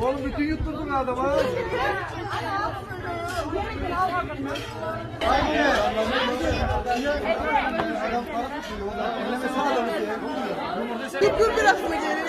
Oğlum bütün yutturdun adamı. Dur biraz mı geri?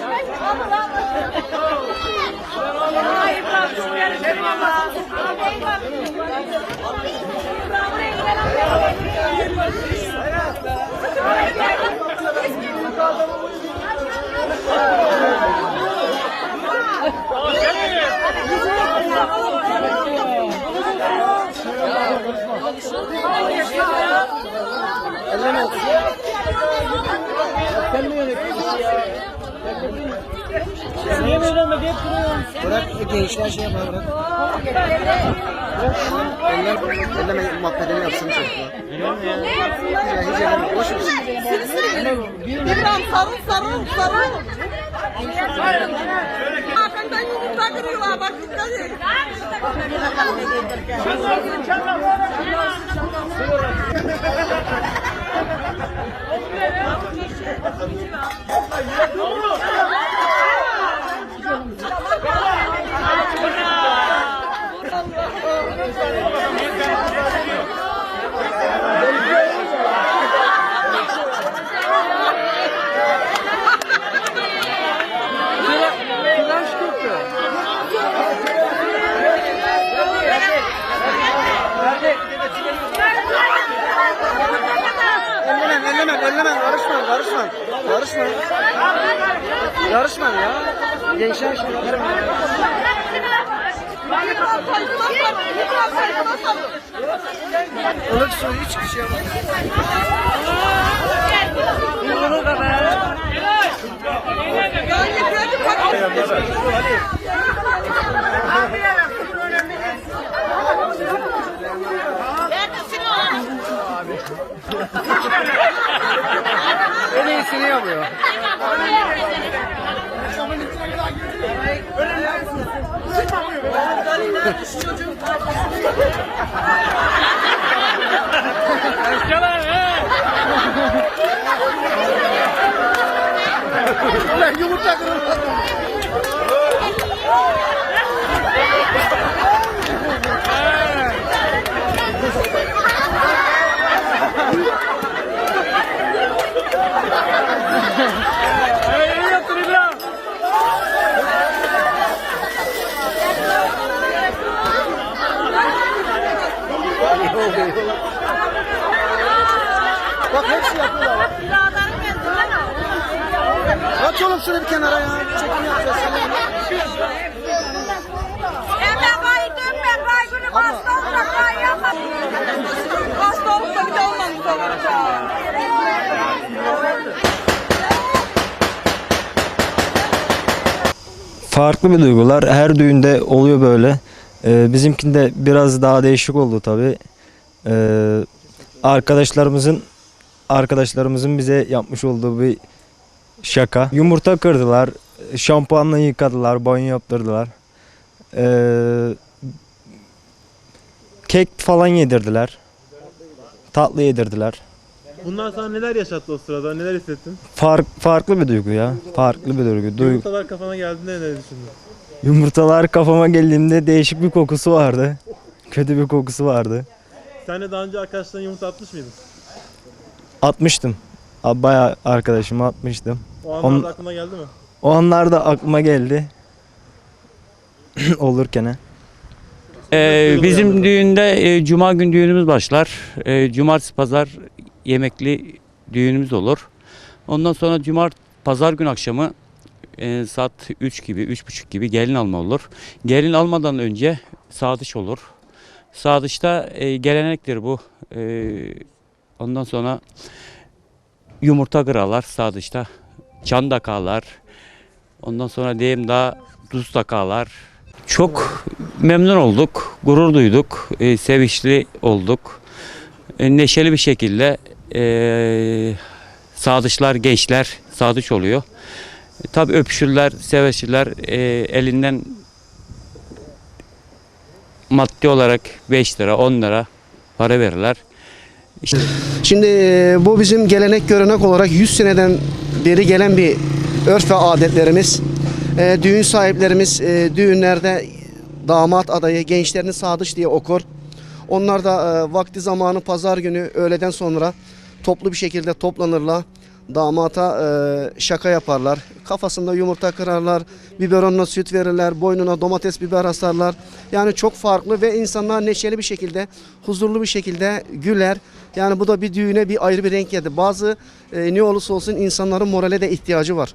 Bırak gençler şey yapar bırak. Eller, elleme muhabbetini yapsın çocuklar. Ya hiç elleme. Boş. İbrahim sarıl sarıl sarıl. Arkandan yumurta kırıyorlar bak dikkat et. Ellemem, ellemem, 大鱼鱼 ellemem. Karışma, karışma. Karışma. Karışma ya. Gençler şey yapar. İbrahim saygılar sarıl. İbrahim saygılar sarıl. Olur su hiç şey yapmaz. Ya yıkayacak bak. 我给你吃点不要。哈哈哈哈哈！来，用这个。Şunu bir kenara ya. Çekim yapacağız. Emre kaydım ben kaybını hasta olsa kayyamam. Hasta olsa bir de olmamış olacak. farklı bir duygular. Her düğünde oluyor böyle. Ee, bizimkinde biraz daha değişik oldu tabi. Ee, arkadaşlarımızın arkadaşlarımızın bize yapmış olduğu bir şaka. Yumurta kırdılar, şampuanla yıkadılar, banyo yaptırdılar. Ee, kek falan yedirdiler. Tatlı yedirdiler. Bunlar sana neler yaşattı o sırada? Neler hissettin? Fark, farklı bir duygu ya. Farklı bir duygu. Duygu. Yumurtalar kafana geldiğinde neler düşündün? Yumurtalar kafama geldiğimde değişik bir kokusu vardı. Kötü bir kokusu vardı. Sen de daha önce arkadaşlarına yumurta atmış mıydın? Atmıştım. Bayağı arkadaşıma atmıştım. O anlarda Onun- aklına geldi mi? O anlar da aklıma geldi. Olurken. he. Ee, bizim düğünde e, cuma gün düğünümüz başlar. E, cumartesi pazar yemekli düğünümüz olur. Ondan sonra cumart pazar gün akşamı e, saat 3 gibi, 3.30 gibi gelin alma olur. Gelin almadan önce sadıç olur. Sadıçta e, gelenektir bu. E, ondan sonra yumurta kırarlar sadıçta. Çan takarlar. Ondan sonra diyeyim daha tuz takarlar. Çok memnun olduk, gurur duyduk, e, sevinçli olduk. E, neşeli bir şekilde e, sadıçlar, gençler sadıç oluyor. E, tabii öpüşürler, sevişirler, e, elinden maddi olarak 5 lira, 10 lira para verirler. Şimdi e, bu bizim gelenek görenek olarak 100 seneden beri gelen bir örf ve adetlerimiz. E, düğün sahiplerimiz e, düğünlerde damat adayı gençlerini sadıç diye okur. Onlar da e, vakti zamanı pazar günü öğleden sonra toplu bir şekilde toplanırlar. Damata e, şaka yaparlar. Kafasında yumurta kırarlar. Biberonuna süt verirler. Boynuna domates biber asarlar. Yani çok farklı ve insanlar neşeli bir şekilde, huzurlu bir şekilde güler. Yani bu da bir düğüne bir ayrı bir renk geldi. Bazı e, ne olursa olsun insanların morale de ihtiyacı var.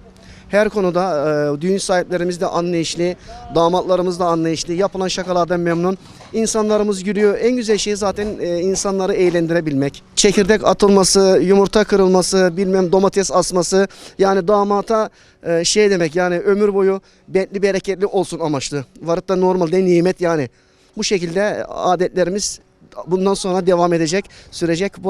Her konuda e, düğün sahiplerimiz de anlayışlı, damatlarımız da anlayışlı, yapılan şakalardan memnun. İnsanlarımız gülüyor. En güzel şey zaten e, insanları eğlendirebilmek. Çekirdek atılması, yumurta kırılması, bilmem domates asması. Yani damata e, şey demek yani ömür boyu betli bereketli olsun amaçlı. Varıp da normalde nimet yani. Bu şekilde adetlerimiz bundan sonra devam edecek, sürecek. Bu